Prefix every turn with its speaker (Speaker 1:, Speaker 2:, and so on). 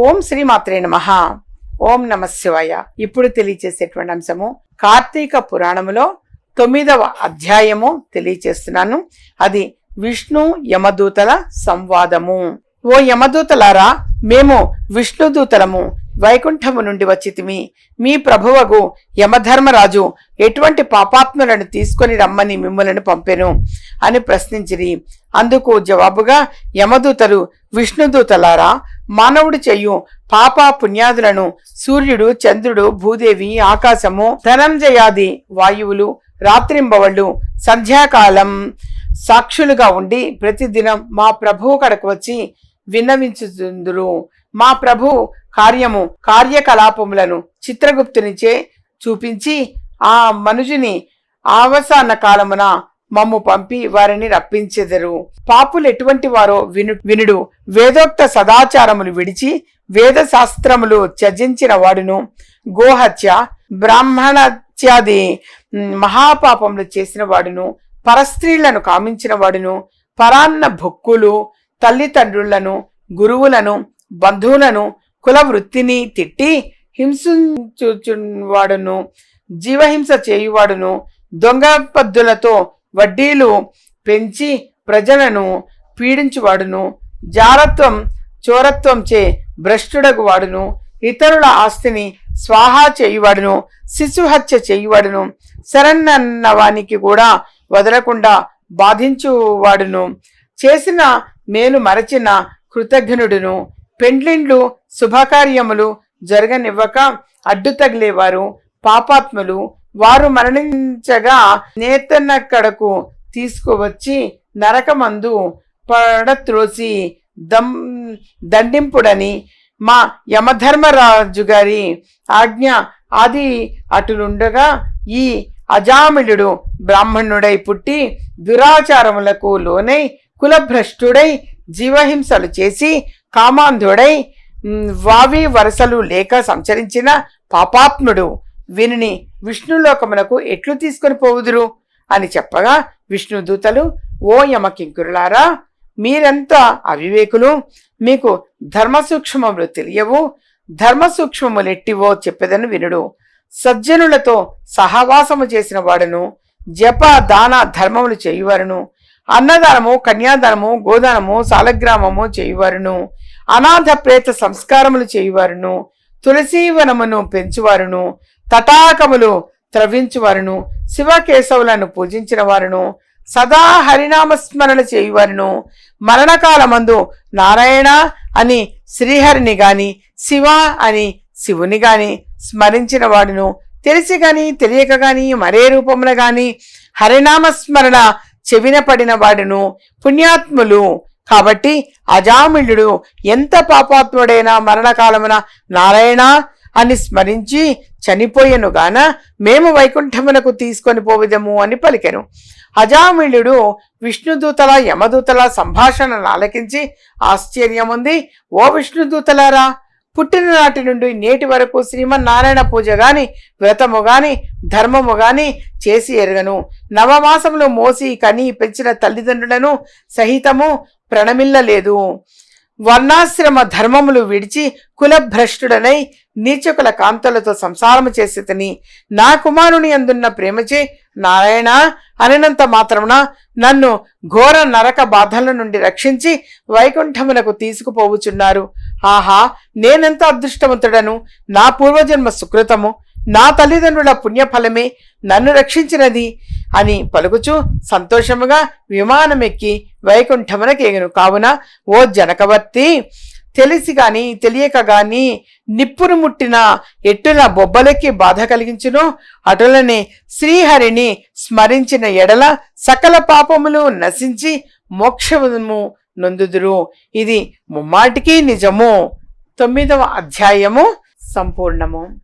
Speaker 1: ఓం శ్రీ మాత్రే నమ. ఓం నమ శివాయ. ఇప్పుడు తెలియచేసేటువంటి అంశము కార్తీక పురాణములో తొమ్మిదవ అధ్యాయము తెలియచేస్తున్నాను. అది విష్ణు యమదూతల సంవాదము. ఓ యమదూతలారా మేము విష్ణుదూతలము వైకుంఠము నుండి వచ్చితిమి. మీ ప్రభువగు యమధర్మరాజు ఎటువంటి పాపాత్ములను తీసుకొని రమ్మని మిమ్మలను పంపెను అని ప్రశ్నించిరి. అందుకు జవాబుగా యమదూతలు విష్ణుదూతలారా మానవుడు చెయ్యు పాప పుణ్యాదులను సూర్యుడు చంద్రుడు భూదేవి ఆకాశము ధనంజయాది వాయువులు రాత్రింబవళ్ళు సంధ్యాకాలం సాక్షులుగా ఉండి ప్రతిదినం మా ప్రభువు కడకు వచ్చి విన్నవించుతుందురు మా ప్రభు కార్యము కార్యకలాపములను చిత్రగుప్తునిచే చూపించి ఆ మనుజుని అవసాన కాలమున మమ్ము పంపి వారిని రప్పించెదరు. పాపులు ఎటువంటి వారో విను వినుడు. వేదోక్త సదాచారములు విడిచి వేద శాస్త్రములు త్యజించిన వాడును. గోహత్య బ్రాహ్మణత్యాది మహాపాపములు చేసిన వాడును. పరస్త్రీలను కామించిన వాడును. పరాన్న భొక్కులు తల్లిదండ్రులను గురువులను బంధువులను కుల వృత్తిని తిట్టి హింసించువాడును జీవహింస చేయువాడును. దొంగ పద్దులతో వడ్డీలు పెంచి ప్రజలను పీడించువాడును జారత్వం చోరత్వం చే భ్రష్టుడగు వాడును ఇతరుల ఆస్తిని స్వాహా చేయువాడును శిశుహత్య చేయువాడును శరణన్న వానికి కూడా వదలకుండా బాధించువాడును. చేసిన మేలు మరచిన కృతజ్ఞుడును. పెండ్లిండ్లు శుభకార్యములు జరగనివ్వక అడ్డు తగిలేవారు పాపాత్ములు వారు మరణించగా నేతన్నక్కడకు తీసుకువచ్చి నరకమందు పడత్రోసి దం దండింపుడని మా యమధర్మరాజు గారి ఆజ్ఞ అది అటులుండగా ఈ అజామిలుడు బ్రాహ్మణుడై పుట్టి దురాచారములకు లోనై కులభ్రష్టుడై జీవహింసలు చేసి కామాంధుడై వావి వరసలు లేక సంచరించిన పాపాత్ముడు. వీనిని విష్ణులోకమునకు ఎట్లు తీసుకొని పోవుదురు? అని చెప్పగా విష్ణుదూతలు ఓ యమకింకురులారా మీరెంత అవివేకులు? మీకు ధర్మసూక్ష్మములు తెలియవు. ధర్మ సూక్ష్మములెట్టివో చెప్పెదను వినుడు. సజ్జనులతో సహవాసము చేసిన వాడును జప దాన ధర్మములు చేయువారును. అన్నదానము కన్యాదానము గోదానము సాలగ్రామము చేయువారును. అనాథ ప్రేత సంస్కారములు చేయువారును. తులసీవనమును పెంచువారును. తటాకములు త్రవించువారును శివకేశవులను పూజించిన వారును సదా హరినామస్మరణ చేయువారును మరణకాలమందు నారాయణ అని శ్రీహరిని గాని శివ అని శివుని గాని స్మరించిన వాడును. తెలిసి గాని తెలియక గాని మరే రూపమున గాని హరినామస్మరణ చెవిన పడిన వాడును. పుణ్యాత్ములు కాబట్టి అజామిళుడు ఎంత పాపాత్ముడైనా మరణకాలమున నారాయణ అని స్మరించి చనిపోయెను గాన మేము వైకుంఠమునకు తీసుకొని పోవిదము అని పలికెను. అజామిళుడు విష్ణుదూతల యమదూతల సంభాషణను ఆలకించి ఆశ్చర్యముంది ఓ విష్ణుదూతలారా పుట్టిన నాటి నుండి నేటి వరకు శ్రీమన్నారాయణ పూజ గాని వ్రతము గాని ధర్మము గాని చేసి ఎరగను. నవమాసములు మోసి కని పెంచిన తల్లిదండ్రులను సహితము ప్రణమిల్లలేదు. వర్ణాశ్రమ ధర్మములు విడిచి కులభ్రష్టుడనై నీచకుల కాంతలతో సంసారము చేసేతని నా కుమారుని అందున్న ప్రేమచే నారాయణ అనినంత మాత్రమున నన్ను ఘోర నరక బాధల నుండి రక్షించి వైకుంఠమునకు తీసుకుపోవుచున్నారు. ఆహా నేనెంత అదృష్టవంతుడను? నా పూర్వజన్మ సుకృతము నా తల్లిదండ్రుల పుణ్యఫలమే నన్ను రక్షించినది అని పలుకుచూ సంతోషముగా విమానమెక్కి వైకుంఠమునకేగను కావున ఓ జనకవర్తి తెలిసి గాని తెలియక గాని నిప్పును ముట్టిన ఎట్టున బొబ్బలకి బాధ కలిగించును. అటులని శ్రీహరిని స్మరించిన ఎడల సకల పాపములు నశించి మోక్షము నొందుదురు. ఇది ముమ్మాటికి నిజము. తొమ్మిదవ అధ్యాయము సంపూర్ణము.